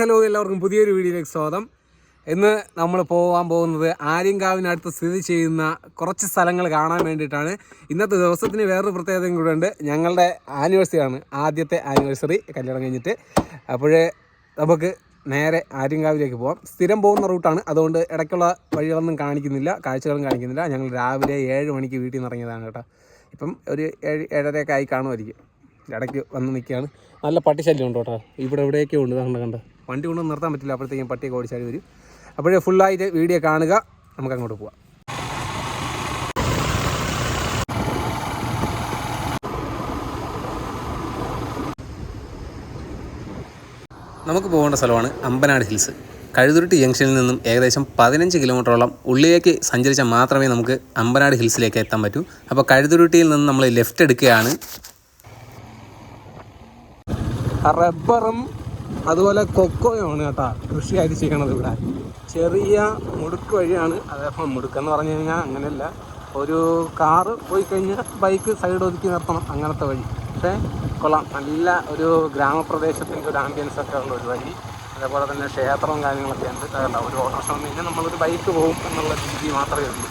Hello എല്ലാവർക്കും പുതിയൊരു വീഡിയോയിലേക്ക് സ്വാഗതം. ഇന്ന് നമ്മൾ പോകാൻ പോകുന്നത് ആര്യങ്കാവിനടുത്ത് സ്ഥിതി ചെയ്യുന്ന കുറച്ച് സ്ഥലങ്ങൾ കാണാൻ വേണ്ടിയിട്ടാണ്. ഇന്നത്തെ ദിവസത്തിന് വേറൊരു പ്രത്യേകതയും കൂടെ ഉണ്ട്. ഞങ്ങളുടെ ആനിവേഴ്സറി ആണ് ആദ്യത്തെ ആനിവേഴ്സറി കല്യാണം കഴിഞ്ഞിട്ട്. അപ്പോഴേ നമുക്ക് നേരെ ആര്യങ്കാവിലേക്ക് പോകാം സ്ഥിരം പോകുന്ന റൂട്ടാണ്. അതുകൊണ്ട് ഇടയ്ക്കുള്ള വഴികളൊന്നും കാണിക്കുന്നില്ല കാഴ്ചകളും കാണിക്കുന്നില്ല. ഞങ്ങൾ രാവിലെ ഏഴ് മണിക്ക് വീട്ടിൽ നിന്ന് ഇറങ്ങിയതാണ് കേട്ടോ. ഇപ്പം ഒരു ഏഴ് ഏഴരയൊക്കെ ആയി കാണുമായിരിക്കും. ഇടയ്ക്ക് വന്ന് നിൽക്കുകയാണ്. നല്ല പട്ടിശല്യം ഉണ്ട് കേട്ടോ? ഇവിടെ എവിടെയൊക്കെ ഉണ്ട് കണ്ട കണ്ട? വണ്ടി കൊണ്ടു നിർത്താൻ പറ്റില്ല. അപ്പോഴത്തേക്കും പട്ടിയൊക്കെ ഓടിച്ചാടി വരും. അപ്പോഴേ ഫുള്ളായിട്ട് വീഡിയോ കാണുക. നമുക്ക് അങ്ങോട്ട് പോവാം. നമുക്ക് പോകേണ്ട സ്ഥലമാണ് അമ്പനാട് ഹിൽസ്. കഴുതുരുട്ടി ജംഗ്ഷനിൽ നിന്നും ഏകദേശം പതിനഞ്ച് കിലോമീറ്ററോളം ഉള്ളിലേക്ക് സഞ്ചരിച്ചാൽ മാത്രമേ നമുക്ക് അമ്പനാട് ഹിൽസിലേക്ക് എത്താൻ പറ്റൂ. അപ്പോൾ കഴുതുരുട്ടിയിൽ നിന്ന് നമ്മൾ ലെഫ്റ്റ് എടുക്കുകയാണ്. റബ്ബറും അതുപോലെ കൊക്കോയാണ് കേട്ടോ കൃഷിയായിട്ട് ചെയ്യണത് ഇവിടെ. ചെറിയ മുടുക്ക് വഴിയാണ് അതേപോലെ മുടുക്കെന്ന് പറഞ്ഞു കഴിഞ്ഞാൽ അങ്ങനെയല്ല. ഒരു കാറ് പോയി കഴിഞ്ഞാൽ ബൈക്ക് സൈഡ് ഒതുക്കി നിർത്തണം അങ്ങനത്തെ വഴി. പക്ഷേ കൊള്ളാം. നല്ല ഒരു ഗ്രാമപ്രദേശത്തിന്റെ ഒരു ആംബിയൻസ് ഒക്കെ ഉള്ള ഒരു വഴി. അതേപോലെ തന്നെ ക്ഷേത്രവും കാര്യങ്ങളൊക്കെ ഉണ്ട്. അതല്ല ഒരു ഓട്ടോറിക്ഷ വന്നു കഴിഞ്ഞാൽ നമ്മളൊരു ബൈക്ക് പോകും എന്നുള്ള രീതി മാത്രമേ ഉള്ളൂ.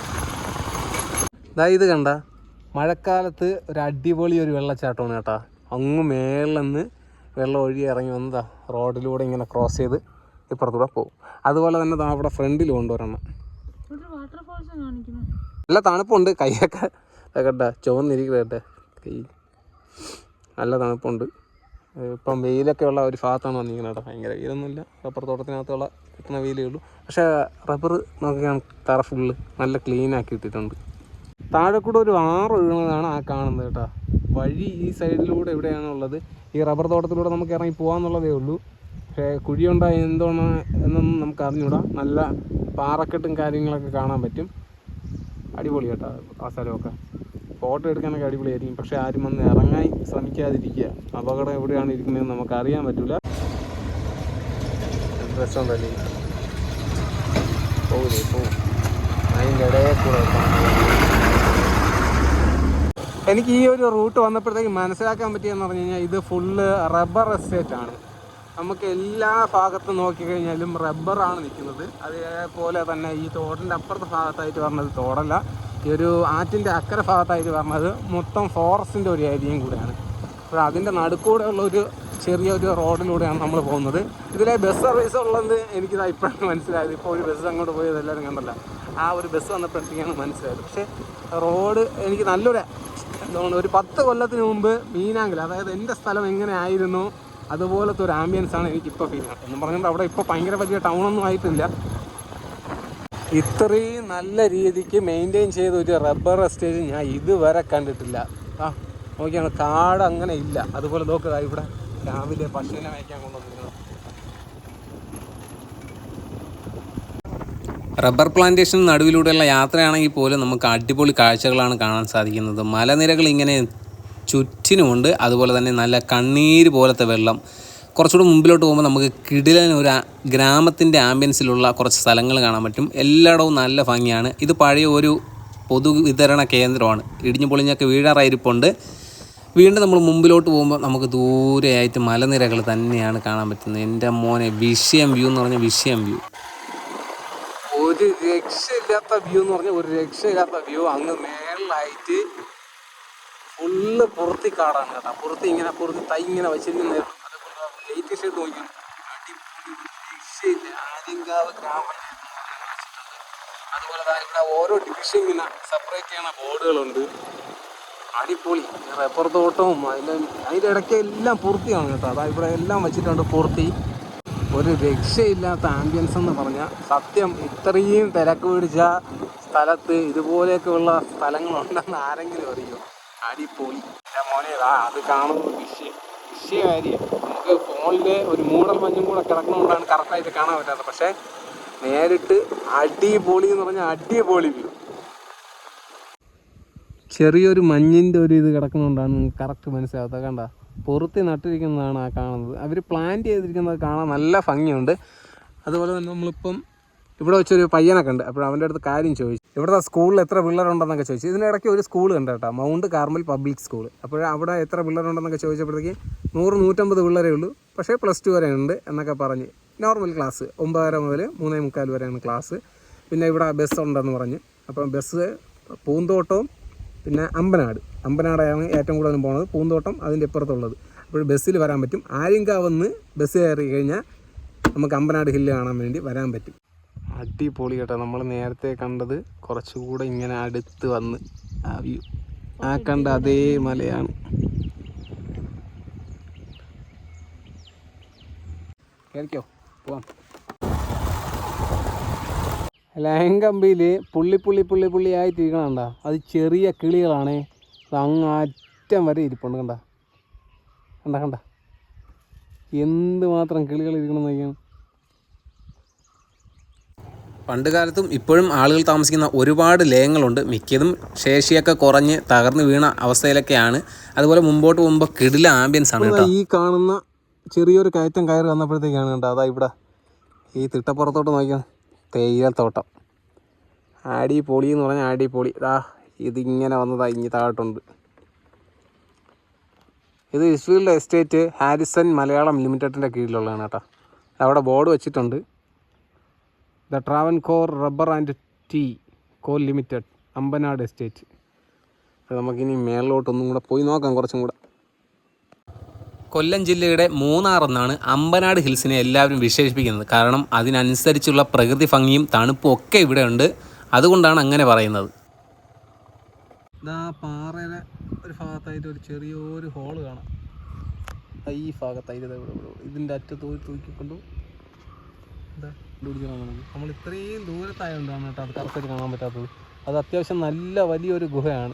ഇതാ ഇത് കണ്ട. മഴക്കാലത്ത് ഒരു അടിപൊളി ഒരു വെള്ളച്ചാട്ടമാണ് കേട്ടോ. അങ്ങ് മേളിൽ വെള്ളം ഒഴുകി ഇറങ്ങി വന്നതാ. റോഡിലൂടെ ഇങ്ങനെ ക്രോസ് ചെയ്ത് ഇപ്പുറത്തൂടെ പോകും. അതുപോലെ തന്നെ ദാ അവിടെ ഫ്രണ്ടിൽ കൊണ്ടുവരണം ഒരെണ്ണം. നല്ല തണുപ്പുണ്ട്. കൈയൊക്കെ കേട്ടാ. ചുവന്നിരിക്കട്ടെ കൈ. നല്ല തണുപ്പുണ്ട്. ഇപ്പം വെയിലൊക്കെ ഉള്ള ഒരു ഭാഗത്താണ് വന്നിരിക്കുന്നത് കേട്ടോ. ഭയങ്കര വെയിലൊന്നുമില്ല. റബ്ബർ തോട്ടത്തിനകത്തുള്ള കിട്ടുന്ന വെയിലേ ഉള്ളൂ. പക്ഷേ റബ്ബർ നോക്കിയാണ് തറ ഫുള്ള് നല്ല ക്ലീൻ ആക്കി ഇട്ടിട്ടുണ്ട്. താഴെ കൂടെ ഒരു ആറ് ഒഴുകുന്നതാണ് ആ കാണുന്നത് കേട്ടോ. വഴി ഈ സൈഡിലൂടെ എവിടെയാണുള്ളത് ഈ റബ്ബർ തോട്ടത്തിലൂടെ നമുക്ക് ഇറങ്ങി പോകാമെന്നുള്ളതേ ഉള്ളൂ. പക്ഷേ കുഴിയുണ്ടായി എന്തോന്ന് എന്നൊന്നും നമുക്ക് അറിഞ്ഞൂടാ നല്ല പാറക്കെട്ടും കാര്യങ്ങളൊക്കെ കാണാൻ പറ്റും. അടിപൊളി കേട്ടോ ആ സ്ഥലമൊക്കെ. ഫോട്ടോ എടുക്കാനൊക്കെ അടിപൊളിയായിരിക്കും. പക്ഷേ ആരും വന്ന് ഇറങ്ങാൻ ശ്രമിക്കാതിരിക്കുക. അപകടം എവിടെയാണ് ഇരിക്കുന്നതെന്ന് നമുക്ക് അറിയാൻ പറ്റില്ല രസമുണ്ടല്ലേ പോകില്ലേ പോകും അതിന്റെ ഇടയിൽ കൂടെ എനിക്ക് ഈ ഒരു റൂട്ട് വന്നപ്പോഴത്തേക്ക് മനസ്സിലാക്കാൻ പറ്റിയെന്ന് പറഞ്ഞു കഴിഞ്ഞാൽ ഇത് ഫുള്ള് റബ്ബർ എസ്റ്റേറ്റ് ആണ്. നമുക്ക് എല്ലാ ഭാഗത്തും നോക്കിക്കഴിഞ്ഞാലും റബ്ബറാണ് നിൽക്കുന്നത്. അതേപോലെ തന്നെ ഈ തോടിന്റെ അപ്പുറത്തെ ഭാഗത്തായിട്ട് പറഞ്ഞത് തോടല്ല. ഈ ഒരു ആറ്റിന്റെ അക്കരെ ഭാഗത്തായിട്ട് പറഞ്ഞത് മൊത്തം ഫോറസ്റ്റിന്റെ ഒരു ഏരിയയും കൂടെയാണ്. അപ്പോൾ അതിന്റെ നടുക്കൂടെ ഉള്ള ഒരു ചെറിയൊരു റോഡിലൂടെയാണ് നമ്മൾ പോകുന്നത്. ഇതിലെ ബസ് സർവീസ് ഉള്ളത് എനിക്കിത് ഇപ്പോഴാണ് മനസ്സിലായത്. ഇപ്പോൾ ഒരു ബസ് അങ്ങോട്ട് പോയത് എല്ലാവരും കണ്ടല്ല. ആ ഒരു ബസ് വന്നപ്പോഴത്തേക്കാണ് മനസ്സിലായത്. പക്ഷേ റോഡ് എനിക്ക് നല്ലൊരു ഒരു പത്ത് കൊല്ലത്തിന് മുമ്പ് മീനാങ്കിൽ അതായത് എന്റെ സ്ഥലം എങ്ങനെ ആയിരുന്നു അതുപോലത്തെ ഒരു ആംബിയൻസ് ആണ് എനിക്കിപ്പോൾ ഫീൽ ചെയ്യുന്നത്. എന്ന് പറഞ്ഞുകൊണ്ട് അവിടെ ഇപ്പോൾ ഭയങ്കര വലിയ ടൗണൊന്നും ആയിട്ടില്ല. ഇത്രയും നല്ല രീതിക്ക് മെയിന്റെയിൻ ചെയ്ത ഒരു റബ്ബർ എസ്റ്റേറ്റ് ഞാൻ ഇതുവരെ കണ്ടിട്ടില്ല. ആ നോക്കിയാണ്? കാട് അങ്ങനെ ഇല്ല. അതുപോലെ നോക്കുക ഇവിടെ രാവിലെ പശുവിനെ വയ്ക്കാൻ കൊണ്ടുവന്നിരുന്നത് റബ്ബർ പ്ലാന്റേഷൻ നടുവിലൂടെയുള്ള യാത്രയാണെങ്കിൽ പോലും നമുക്ക് അടിപൊളി കാഴ്ചകളാണ് കാണാൻ സാധിക്കുന്നത്. മലനിരകൾ ഇങ്ങനെ ചുറ്റിനുമുണ്ട്. അതുപോലെ തന്നെ നല്ല കണ്ണീര് പോലത്തെ വെള്ളം. കുറച്ചുകൂടെ മുമ്പിലോട്ട് പോകുമ്പോൾ നമുക്ക് കിടിലൻ ഒരു ഗ്രാമത്തിന്റെ ആംബിയൻസിലുള്ള കുറച്ച് സ്ഥലങ്ങൾ കാണാൻ പറ്റും. എല്ലായിടവും നല്ല ഭംഗിയാണ്. ഇത് പഴയ ഒരു പൊതുവിതരണ കേന്ദ്രമാണ്. ഇടിഞ്ഞു പൊളിഞ്ഞൊക്കെ വീഴാറായിരിപ്പുണ്ട്. വീണ്ടും നമ്മൾ മുമ്പിലോട്ട് പോകുമ്പോൾ നമുക്ക് ദൂരെയായിട്ട് മലനിരകൾ തന്നെയാണ് കാണാൻ പറ്റുന്നത്. എന്റെ മോനെ വിഷയം വ്യൂ എന്ന് പറഞ്ഞാൽ വിഷയം വ്യൂ. ഒരു രക്ഷയില്ലാത്ത വ്യൂ എന്ന് പറഞ്ഞാൽ ഒരു രക്ഷയില്ലാത്ത വ്യൂ അങ്ങ് മേളിലായിട്ട് ഫുള്ള് പുറത്തി കാടാണ് കേട്ടോ. പുറത്ത് ഇങ്ങനെ പുറത്ത് തൈ ഇങ്ങനെ വെച്ചിരിക്കുന്ന അതുപോലെ ലൈറ്റ് ഷെയ്ഡ് നോക്കി രക്ഷയില്ല. ആര്യങ്കാവ് ഗ്രാമം അതുപോലെ തന്നെ ഓരോ ഡിവിഷൻ ഇങ്ങനെ സെപ്പറേറ്റ് ചെയ്യണ ബോർഡുകളുണ്ട് അടിപൊളി. റബ്ബർ തോട്ടവും അതിന്റെ അതിന്റെ ഇടയ്ക്ക് എല്ലാം പൂർത്തിയാണ് കേട്ടോ. അതാ ഇവിടെ എല്ലാം വെച്ചിട്ടുണ്ട് പൂർത്തി ഒരു രക്ഷയില്ലാത്ത ആംബിയൻസ് എന്ന് പറഞ്ഞാൽ സത്യം ഇത്രയും തിരക്ക് പിടിച്ച സ്ഥലത്ത് ഇതുപോലെയൊക്കെയുള്ള സ്ഥലങ്ങളുണ്ടെന്ന് ആരെങ്കിലും അറിയോ? അടിപൊളി. എന്റെ മോനെ അത് കാണുന്നത് വിഷയം വിഷയകാര്യം. നമുക്ക് ഫോണിലെ ഒരു മൂടൽ മഞ്ഞും കൂടെ കിടക്കുന്നതുകൊണ്ടാണ് കറക്റ്റായിട്ട് കാണാൻ പറ്റാത്തത്. പക്ഷേ നേരിട്ട് അടിപൊളി എന്ന് പറഞ്ഞാൽ അടിപൊളി വ്യൂ ചെറിയൊരു മഞ്ഞിന്റെ ഒരു ഇത് കിടക്കുന്നതുകൊണ്ടാണ് കറക്റ്റ് മനസ്സിലാകാത്തത് കണ്ട? പൊറുത്തി നട്ടിരിക്കുന്നതാണ് ആ കാണുന്നത്. അവർ പ്ലാന്റ് ചെയ്തിരിക്കുന്നത് കാണാൻ നല്ല ഭംഗിയുണ്ട്. അതുപോലെ തന്നെ നമ്മളിപ്പം ഇവിടെ വെച്ചൊരു പയ്യനൊക്കെ ഉണ്ട് അപ്പോൾ അവന്റെ അടുത്ത് കാര്യം ചോദിച്ചു. ഇവിടുത്തെ സ്കൂളിൽ എത്ര പിള്ളേരുണ്ടെന്നൊക്കെ ചോദിച്ചു. ഇതിനിടയ്ക്ക് ഒരു സ്കൂൾ ഉണ്ട് കേട്ടോ. മൗണ്ട് കാർമൽ പബ്ലിക് സ്കൂൾ അപ്പോൾ അവിടെ എത്ര പിള്ളേരുണ്ടെന്നൊക്കെ ചോദിച്ചപ്പോഴത്തേക്ക് നൂറ് നൂറ്റമ്പത് പിള്ളേരേ ഉള്ളൂ. പക്ഷേ പ്ലസ് ടു വരെ ഉണ്ട് എന്നൊക്കെ പറഞ്ഞ്. നോർമൽ ക്ലാസ് ഒമ്പതര മുതൽ മൂന്നേ മുക്കാൽ വരെയാണ് ക്ലാസ് പിന്നെ ഇവിടെ ബസ് ഉണ്ടെന്ന് പറഞ്ഞ്. അപ്പം ബസ് പൂന്തോട്ടവും പിന്നെ അമ്പനാട്. അമ്പനാടാണ് ഏറ്റവും കൂടുതൽ പോണത്. പൂന്തോട്ടം അതിന്റെ ഇപ്പുറത്തുള്ളത്. അപ്പോൾ ബസ്സിൽ വരാൻ പറ്റും. ആര്യങ്കാവെന്ന് ബസ് കയറി കഴിഞ്ഞാൽ നമുക്ക് അമ്പനാട് ഹില്ല് കാണാൻ വേണ്ടി വരാൻ പറ്റും. അടിപൊളി കേട്ടോ. നമ്മൾ നേരത്തെ കണ്ടത് കുറച്ചുകൂടെ ഇങ്ങനെ അടുത്ത് വന്ന് ആ വ്യൂ. ആ കണ്ട അതേ മലയാണ്. കേൾക്കോ പോവാം. ലൈൻ കമ്പിയിൽ പുള്ളി പുള്ളി പുള്ളി പുള്ളിയായി ആയിട്ടിരിക്കണണ്ട അത് ചെറിയ കിളികളാണ്. അത് അങ്ങ് അറ്റം വരെ ഇരിപ്പുണ്ട് കണ്ട. കണ്ട കണ്ട. എന്ത് മാത്രം കിളികൾ ഇരിക്കണം നോക്കിയാണ് പണ്ട് കാലത്തും ഇപ്പോഴും ആളുകൾ താമസിക്കുന്ന ഒരുപാട് ലയങ്ങളുണ്ട് മിക്കതും ശേഷിയൊക്കെ കുറഞ്ഞ് തകർന്നു വീണ അവസ്ഥയിലൊക്കെയാണ്. അതുപോലെ മുമ്പോട്ട് പോകുമ്പോൾ കിടില ആംബിയൻസ് ആണ് കേട്ടോ. ഈ കാണുന്ന ചെറിയൊരു കയറ്റം കയറി വന്നപ്പോഴത്തേക്കാണ് കണ്ടോ. അതാ ഇവിടെ ഈ തിട്ടപ്പുറത്തോട്ട് നോക്കിയാൽ തേയിലത്തോട്ടം ആടി പൊളി എന്ന് പറഞ്ഞാൽ ആടി പൊളി ഇതാ ഇതിങ്ങനെ വന്നതാ ഇനി താഴോട്ടുണ്ട്. ഇത് ഇസ്ഫീൽഡ് എസ്റ്റേറ്റ് ഹാരിസൺ മലയാളം ലിമിറ്റഡിന്റെ കീഴിലുള്ളതാണ് കേട്ടോ. അവിടെ ബോർഡ് വെച്ചിട്ടുണ്ട്. The Travancore rubber and tea co limited Ambanad estate. നമുക്കിനി മേളിലോട്ടൊന്നും കൂടെ പോയി നോക്കാം കുറച്ചും കൂടെ. കൊല്ലം ജില്ലയുടെ മൂന്നാർ എന്നാണ് അമ്പനാട് ഹിൽസിനെ എല്ലാവരും വിശേഷിപ്പിക്കുന്നത്. കാരണം അതിനനുസരിച്ചുള്ള പ്രകൃതി ഭംഗിയും തണുപ്പും ഒക്കെ ഇവിടെ ഉണ്ട് അതുകൊണ്ടാണ് അങ്ങനെ പറയുന്നത്. ഇതാ ഒരു ഭാഗത്തായിട്ട് ഒരു ചെറിയൊരു ഹോൾ കാണാം. ഈ ഭാഗത്തായിട്ട് ഇതാ ഇവിടെ ഇവിടെ ഇതിന്റെ അറ്റത്ത് പോയി തൂക്കിക്കൊണ്ടു ഇതാ കണ്ടുപിടിക്കണം നമുക്ക്. നമ്മൾ ഇത്രയും ദൂരത്തായതുകൊണ്ടാണ് കേട്ടോ അത് കറക്റ്റായിട്ട് കാണാൻ പറ്റാത്തത്. അത് അത്യാവശ്യം നല്ല വലിയൊരു ഗുഹയാണ്.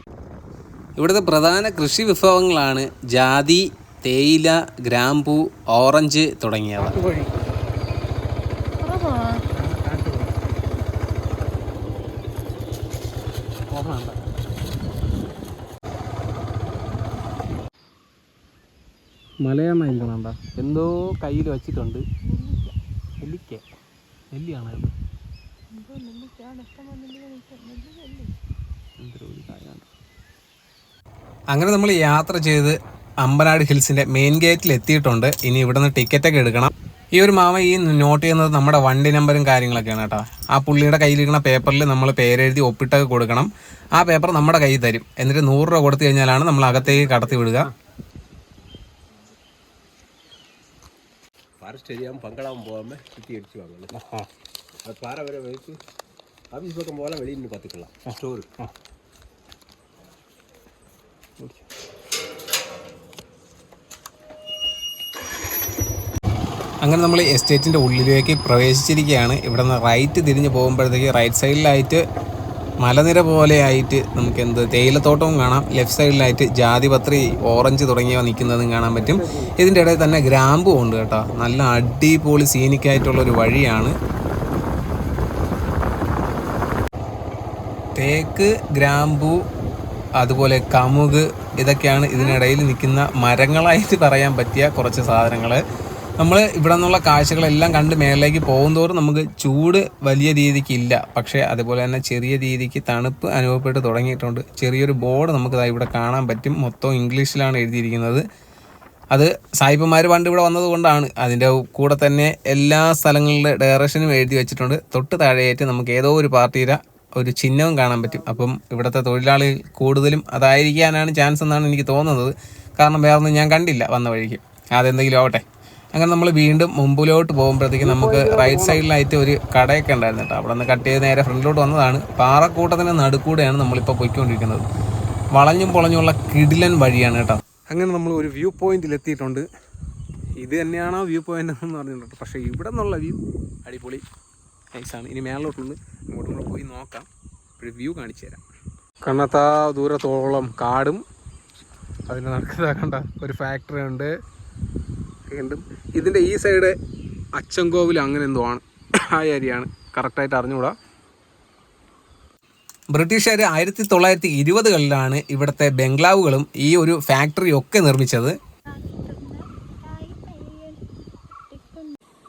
ഇവിടുത്തെ പ്രധാന കൃഷി വിഭവങ്ങളാണ് ജാതി തേയില ഗ്രാമ്പു ഓറഞ്ച് തുടങ്ങിയവ. മലയെണ്ണ ഇരിക്കണണ്ട എന്തോ കയ്യിൽ വെച്ചിട്ടുണ്ട്. നെല്ലിക്ക. നെല്ലിയാണ് അങ്ങനെ നമ്മൾ യാത്ര ചെയ്ത് അമ്പനാട് ഹിൽസിൻ്റെ മെയിൻ ഗേറ്റിൽ എത്തിയിട്ടുണ്ട് ഇനി ഇവിടെ നിന്ന് ടിക്കറ്റൊക്കെ എടുക്കണം ഈ ഒരു മാമ ഈ നോട്ട് ചെയ്യുന്നത് നമ്മുടെ വണ്ടി നമ്പറും കാര്യങ്ങളൊക്കെയാണ് കേട്ടോ ആ പുള്ളിയുടെ കയ്യിലിരിക്കുന്ന പേപ്പറിൽ നമ്മൾ പേരെഴുതി ഒപ്പിട്ടൊക്കെ കൊടുക്കണം ആ പേപ്പർ നമ്മുടെ കയ്യിൽ തരും എന്നിട്ട് നൂറ് രൂപ കൊടുത്തു കഴിഞ്ഞാലാണ് നമ്മൾ അകത്തേക്ക് കടത്തി വിടുക ஃபாரஸ்ட் ஏரியாவும் பங்களாவும் போகாமல் சுற்றி அடிச்சு வாங்கணும் அது பாறை வரை வச்சு ஆஃபீஸ் பக்கம் போகலாம் வெளியே நின்று பார்த்துக்கலாம் ஸ்டோர் അങ്ങനെ നമ്മൾ എസ്റ്റേറ്റിന്റെ ഉള്ളിലേക്ക് പ്രവേശിച്ചിരിക്കുകയാണ്. ഇവിടെ നിന്ന് റൈറ്റ് തിരിഞ്ഞ് പോകുമ്പോഴത്തേക്ക് റൈറ്റ് സൈഡിലായിട്ട് മലനിര പോലെയായിട്ട് നമുക്ക് എന്ത് തേയിലത്തോട്ടവും കാണാം. ലെഫ്റ്റ് സൈഡിലായിട്ട് ജാതിപത്രി ഓറഞ്ച് തുടങ്ങിയവ നിൽക്കുന്നതും കാണാൻ പറ്റും. ഇതിന്റെ ഇടയിൽ തന്നെ ഗ്രാമ്പും ഉണ്ട് കേട്ടോ. നല്ല അടിപൊളി സീനിക്കായിട്ടുള്ളൊരു വഴിയാണ്. തേക്ക് ഗ്രാമ്പു അതുപോലെ കമുക് ഇതൊക്കെയാണ് ഇതിനിടയിൽ നിൽക്കുന്ന മരങ്ങളായിട്ട് പറയാൻ പറ്റിയ കുറച്ച് സാധനങ്ങൾ. നമ്മൾ ഇവിടെ നിന്നുള്ള കാഴ്ചകളെല്ലാം കണ്ട് മേളിലേക്ക് പോകുന്തോറും നമുക്ക് ചൂട് വലിയ രീതിക്ക് ഇല്ല പക്ഷേ അതുപോലെ തന്നെ ചെറിയ രീതിക്ക് തണുപ്പ് അനുഭവപ്പെട്ട് തുടങ്ങിയിട്ടുണ്ട്. ചെറിയൊരു ബോർഡ് നമുക്ക് ഇവിടെ കാണാൻ പറ്റും. മൊത്തം ഇംഗ്ലീഷിലാണ് എഴുതിയിരിക്കുന്നത്. അത് സായിപ്പന്മാർ പണ്ട് ഇവിടെ വന്നതുകൊണ്ടാണ് അതിന്റെ കൂടെ തന്നെ എല്ലാ സ്ഥലങ്ങളുടെ ഡയറക്ഷനും എഴുതി വെച്ചിട്ടുണ്ട്. തൊട്ട് താഴെയായിട്ട് നമുക്ക് ഏതോ ഒരു പാർട്ടിയുടെ ഒരു ചിഹ്നവും കാണാൻ പറ്റും. അപ്പം ഇവിടുത്തെ തൊഴിലാളികൾ കൂടുതലും അതായിരിക്കാനാണ് ചാൻസ് എന്നാണ് എനിക്ക് തോന്നുന്നത്. കാരണം വേറൊന്നും ഞാൻ കണ്ടില്ല വന്ന വഴിക്ക്. അതെന്തെങ്കിലും ആവട്ടെ. അങ്ങനെ നമ്മൾ വീണ്ടും മുമ്പിലോട്ട് പോകുമ്പോഴത്തേക്ക് നമുക്ക് റൈറ്റ് സൈഡിലായിട്ട് ഒരു കടയൊക്കെ ഉണ്ടായിരുന്നു കേട്ടോ. അവിടെ നിന്ന് കട്ട് ചെയ്ത് നേരെ ഫ്രണ്ടിലോട്ട് വന്നതാണ്. പാറക്കൂട്ടത്തിന്റെ നടുക്കൂടെയാണ് നമ്മളിപ്പോൾ പോയിക്കൊണ്ടിരിക്കുന്നത്. വളഞ്ഞും പൊളഞ്ഞുമുള്ള കിടിലൻ വഴിയാണ് കേട്ടോ. അങ്ങനെ നമ്മൾ ഒരു വ്യൂ പോയിന്റിൽ എത്തിയിട്ടുണ്ട്. ഇത് തന്നെയാണോ വ്യൂ പോയിന്റ് എന്ന് പറഞ്ഞിട്ടുണ്ട് പക്ഷേ ഇവിടെ നിന്നുള്ള വ്യൂ അടിപൊളി നൈസാണ് ഇനി മേളിലോട്ടുണ്ട്. ഇങ്ങോട്ട് പോയി നോക്കാം. ഒരു വ്യൂ കാണിച്ചു തരാം. കണ്ണത്താ ദൂരത്തോളം കാടും. അതിന് നടക്കുന്നതാക്കണ്ട ഒരു ഫാക്ടറി ഉണ്ട്. വീണ്ടും ഇതിന്റെ ഈ സൈഡ് അച്ചൻകോവിൽ അങ്ങനെ എന്തോ ആണ്. ആ ഏരിയയാണ് കറക്റ്റായിട്ട് അറിഞ്ഞുകൂടാ. ബ്രിട്ടീഷുകാർ ആയിരത്തി തൊള്ളായിരത്തി ഇരുപതുകളിലാണ് ഇവിടുത്തെ ബംഗ്ലാവുകളും ഈ ഒരു ഫാക്ടറി ഒക്കെ നിർമ്മിച്ചത്.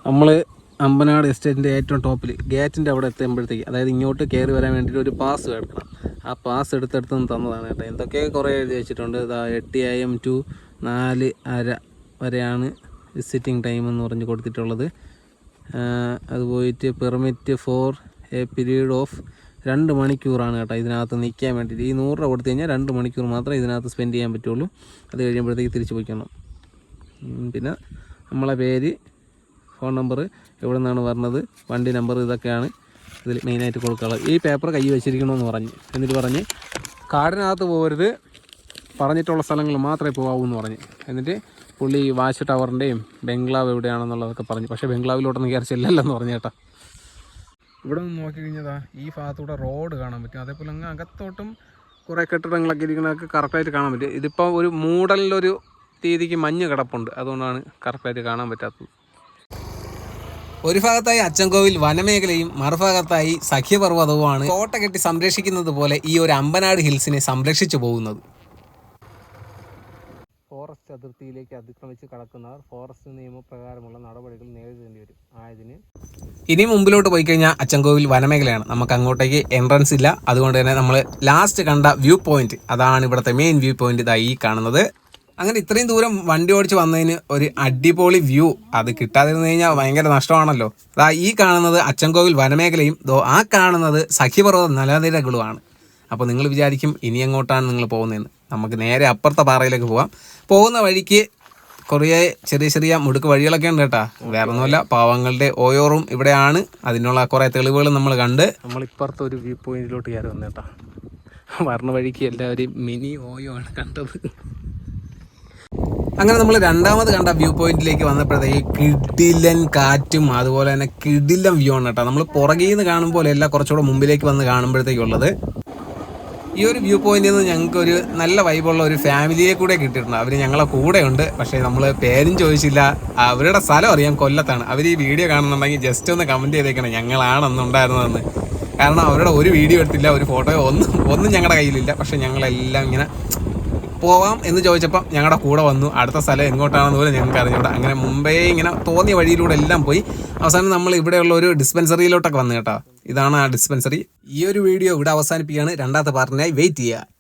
നമ്മൾ അമ്പനാട് എസ്റ്റേറ്റിന്റെ ഏറ്റവും ടോപ്പിൽ ഗേറ്റിന്റെ അവിടെ എത്തുമ്പോഴത്തേക്ക് അതായത് ഇങ്ങോട്ട് കയറി വരാൻ വേണ്ടിയിട്ട് ഒരു പാസ് എടുക്കണം ആ പാസ് എടുത്തെടുത്ത് നിന്ന് തന്നതാണ് കേട്ടോ. എന്തൊക്കെ കുറേ എഴുതി വെച്ചിട്ടുണ്ട്. ഇതാ എട്ട് എ എം ടു നാല് അര വരെയാണ് വിസിറ്റിംഗ് ടൈം എന്ന് പറഞ്ഞ് കൊടുത്തിട്ടുള്ളത്. അത് പോയിട്ട് permit for a period of രണ്ട് മണിക്കൂറാണ് കേട്ടോ ഇതിനകത്ത് നിൽക്കാൻ വേണ്ടിയിട്ട്. ഈ നൂറ് രൂപ കൊടുത്തു കഴിഞ്ഞാൽ രണ്ട് മണിക്കൂർ മാത്രം ഇതിനകത്ത് സ്പെൻഡ് ചെയ്യാൻ പറ്റുള്ളൂ. അത് കഴിയുമ്പോഴത്തേക്ക് തിരിച്ച് പോയിക്കണം പിന്നെ നമ്മളെ പേര് ഫോൺ നമ്പർ എവിടെ നിന്നാണ് വരുന്നത് വണ്ടി നമ്പർ ഇതൊക്കെയാണ് ഇതിൽ മെയിനായിട്ട് കൊടുക്കാനുള്ളത്. ഈ പേപ്പർ കൈ വെച്ചിരിക്കണമെന്ന് പറഞ്ഞ് എന്നിട്ട് പറഞ്ഞ് കാടിനകത്ത് പോകരുത് പറഞ്ഞിട്ടുള്ള സ്ഥലങ്ങൾ മാത്രമേ പോകാവൂ എന്ന് പറഞ്ഞ്. എന്നിട്ട് പുള്ളി വാച്ച് ടവറിന്റെയും ബംഗ്ലാവ് എവിടെയാണെന്നുള്ളതൊക്കെ പറഞ്ഞു. പക്ഷേ ബംഗ്ലാവിലോട്ടൊന്നും കയറി ചെല്ലല്ലെന്ന് പറഞ്ഞു ചേട്ടാ ഇവിടെ നിന്ന് നോക്കി കഴിഞ്ഞതാ ഈ ഭാഗത്തൂടെ റോഡ് കാണാൻ പറ്റും. അതേപോലെ അങ്ങ് അകത്തോട്ടും കുറേ കെട്ടിടങ്ങളൊക്കെ ഇരിക്കുന്നതൊക്കെ കറക്റ്റായിട്ട് കാണാൻ പറ്റും. ഇതിപ്പോൾ ഒരു മൂടലിലൊരു തീയതിക്ക് മഞ്ഞ് കിടപ്പുണ്ട്. അതുകൊണ്ടാണ് കറക്റ്റായിട്ട് കാണാൻ പറ്റാത്തത്. ഒരു ഭാഗത്തായി അച്ചൻകോവിൽ വനമേഖലയും മറുഭാഗത്തായി സഖ്യപർവതവുമാണ് കോട്ട കെട്ടി സംരക്ഷിക്കുന്നത് പോലെ ഈ ഒരു അമ്പനാട് ഹിൽസിനെ സംരക്ഷിച്ചു പോകുന്നത്. ഫോറസ്റ്റ് അതിർത്തിയിലേക്ക് അതിക്രമിച്ച് കടക്കുന്നവർ ഫോറസ്റ്റ് നിയമപ്രകാരമുള്ള നടപടികൾ നേരിടേണ്ടി വരും. ആയതിന് ഇനി മുമ്പിലോട്ട് പോയി കഴിഞ്ഞാൽ അച്ചൻകോവിൽ വനമേഖലയാണ്. നമുക്ക് അങ്ങോട്ടേക്ക് എൻട്രൻസ് ഇല്ല. അതുകൊണ്ട് തന്നെ നമ്മൾ ലാസ്റ്റ് കണ്ട വ്യൂ പോയിന്റ് അതാണ് ഇവിടുത്തെ മെയിൻ വ്യൂ പോയിന്റ് ഇതാ ഈ കാണുന്നത്. അങ്ങനെ ഇത്രയും ദൂരം വണ്ടി ഓടിച്ച് വന്നതിന് ഒരു അടിപൊളി വ്യൂ അത് കിട്ടാതിരുന്നു കഴിഞ്ഞാൽ ഭയങ്കര നഷ്ടമാണല്ലോ. അതാ ഈ കാണുന്നത് അച്ചൻകോവിൽ വനമേഖലയും. ദോ ആ കാണുന്നത് സഖ്യപർവത നിലനിരകളുമാണ് അപ്പോൾ നിങ്ങൾ വിചാരിക്കും ഇനി എങ്ങോട്ടാണ് നിങ്ങൾ പോകുന്നതെന്ന്. നമുക്ക് നേരെ അപ്പുറത്തെ പാറയിലേക്ക് പോവാം. പോകുന്ന വഴിക്ക് കുറേ ചെറിയ ചെറിയ മുടുക്ക് വഴികളൊക്കെ ഉണ്ട് കേട്ടാ. വേറെ ഒന്നുമല്ല പാവങ്ങളുടെ ഓയോറും ഇവിടെയാണ്. അതിനുള്ള കുറേ തെളിവുകൾ നമ്മൾ കണ്ട്. നമ്മളിപ്പുറത്തെ ഒരു വ്യൂ പോയിന്റിലോട്ട് കയറി വന്നേട്ടാ വരണ വഴിക്ക് എല്ലാവരും മിനി ഓയോ ആണ് കണ്ടത്. അങ്ങനെ നമ്മൾ രണ്ടാമത് കണ്ട വ്യൂ പോയിന്റിലേക്ക് വന്നപ്പോഴത്തേക്ക് കിടിലൻ കാറ്റും അതുപോലെ തന്നെ കിടിലൻ വ്യൂ ആണ് കേട്ടോ. നമ്മൾ പുറകിൽ നിന്ന് കാണുമ്പോൾ അല്ല കുറച്ചുകൂടെ മുമ്പിലേക്ക് വന്ന് കാണുമ്പോഴത്തേക്കുള്ളത്. ഈ ഒരു വ്യൂ പോയിന്റിൽ നിന്ന് ഞങ്ങൾക്ക് ഒരു നല്ല വൈബുള്ള ഒരു ഫാമിലിയെ കൂടെ കിട്ടിയിട്ടുണ്ട്. അവർ ഞങ്ങളെ കൂടെ ഉണ്ട് പക്ഷേ നമ്മൾ പേരും ചോദിച്ചില്ല. അവരുടെ സ്ഥലം അറിയാം. കൊല്ലത്താണ്. അവർ ഈ വീഡിയോ കാണുന്നുണ്ടെങ്കിൽ ജസ്റ്റ് ഒന്ന് കമന്റ് ചെയ്തേക്കണം. ഞങ്ങളാണെന്നുണ്ടായിരുന്നതെന്ന് കാരണം അവരുടെ ഒരു വീഡിയോ എടുത്തില്ല ഒരു ഫോട്ടോ ഒന്നും ഒന്നും ഞങ്ങളുടെ കയ്യിലില്ല. പക്ഷേ ഞങ്ങളെല്ലാം ഇങ്ങനെ പോവാം എന്ന് ചോദിച്ചപ്പം ഞങ്ങളുടെ കൂടെ വന്നു. അടുത്ത സ്ഥലം എങ്ങോട്ടാണെന്ന് പോലും ഞങ്ങൾക്ക് അറിഞ്ഞൂടാ. അങ്ങനെ മുംബൈ ഇങ്ങനെ തോന്നിയ വഴിയിലൂടെ എല്ലാം പോയി. അവസാനം നമ്മൾ ഇവിടെയുള്ള ഒരു ഡിസ്പെൻസറിയിലോട്ടൊക്കെ വന്നു കേട്ടോ. ഇതാണ് ആ ഡിസ്പെൻസറി ഈ ഒരു വീഡിയോ ഇവിടെ അവസാനിപ്പിക്കുകയാണ്. രണ്ടാമത്തെ പാർട്ടിനായി വെയിറ്റ് ചെയ്യുക.